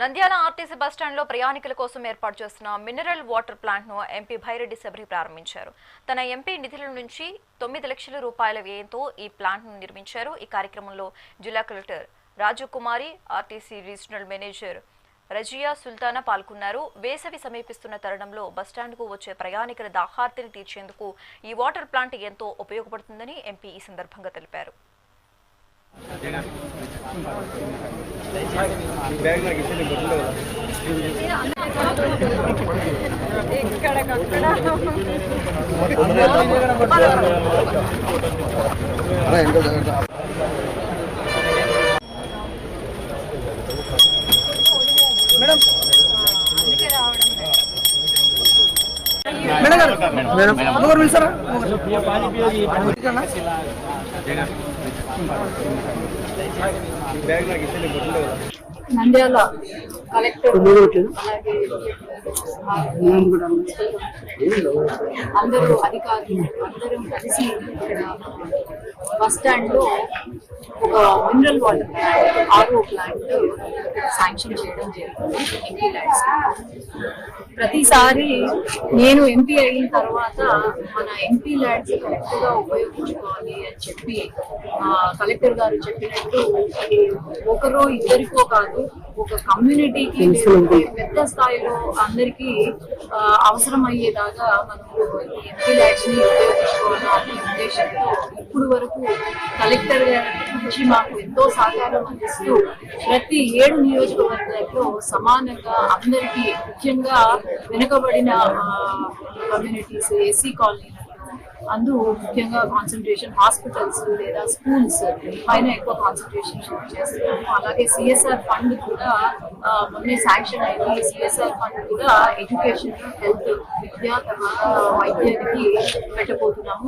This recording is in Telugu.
నంద్యాల ఆర్టీసీ బస్టాండ్లో ప్రయాణికుల కోసం ఏర్పాటు చేస్తున్న మినరల్ వాటర్ ప్లాంట్ను ఎంపీ భైరెడ్డి శబరి ప్రారంభించారు. తన ఎంపీ నిధుల నుంచి తొమ్మిది లక్షల రూపాయల వ్యయంతో ఈ ప్లాంట్ను నిర్మించారు. ఈ కార్యక్రమంలో జిల్లా collector Raju Kumari RTC regional manager Razia Sultana పాల్గొన్నారు. వేసవి సమీపిస్తున్న తరుణంలో బస్టాండ్కు వచ్చే ప్రయాణికుల దాహార్తిని తీర్చేందుకు ఈ వాటర్ ప్లాంట్ ఎంతో ఉపయోగపడుతుందని ఎంపీ ఈ సందర్భంగా తెలిపారు. బ్యాగ్ ఒకరు పిలుస్తారా? నంద్యాల. కలెక్టర్ అందరూ అధికారులు అందరం కలిసి ఇక్కడ బస్ స్టాండ్లో ఒక mineral water plant RO plant sanction చేయడం జరుగుతుంది ఎంపీ ల్యాడ్స్ ప్రతిసారి నేను ఎంపీ అయిన తర్వాత మన ఎంపీ ల్యాడ్స్ కరెక్ట్గా ఉపయోగించుకోవాలి అని చెప్పి కలెక్టర్ గారు చెప్పినట్టు ఒకరో ఇద్దరికో కాదు ఒక కమ్యూనిటీకి పెద్ద స్థాయిలో అందరికీ అవసరం అయ్యేదాకా మనము ఈ ఎంపీ ల్యాడ్స్ని ఉపయోగించుకోవాలనే ఉద్దేశంతో ఇప్పుడు వరకు కలెక్టర్ గారి నుంచి మాకు ఎంతో సహకారం అందిస్తూ ప్రతి ఏడు నియోజకవర్గాల్లో సమానంగా అందరికీ ముఖ్యంగా వెనుకబడిన కమ్యూనిటీస్ ఎస్సీ కాలనీలలో అందు ముఖ్యంగా కాన్సన్ట్రేషన్ హాస్పిటల్స్ లేదా స్కూల్స్ పైన ఎక్కువ కాన్సన్ట్రేషన్ చేస్తున్నాము అలాగే సిఎస్ఆర్ ఫండ్ కూడా మొన్నే శాంక్షన్ అయింది. సిఎస్ఆర్ ఫండ్ కూడా ఎడ్యుకేషన్ హెల్త్ విద్యా తర్వాత వైద్యానికి పెట్టబోతున్నాము.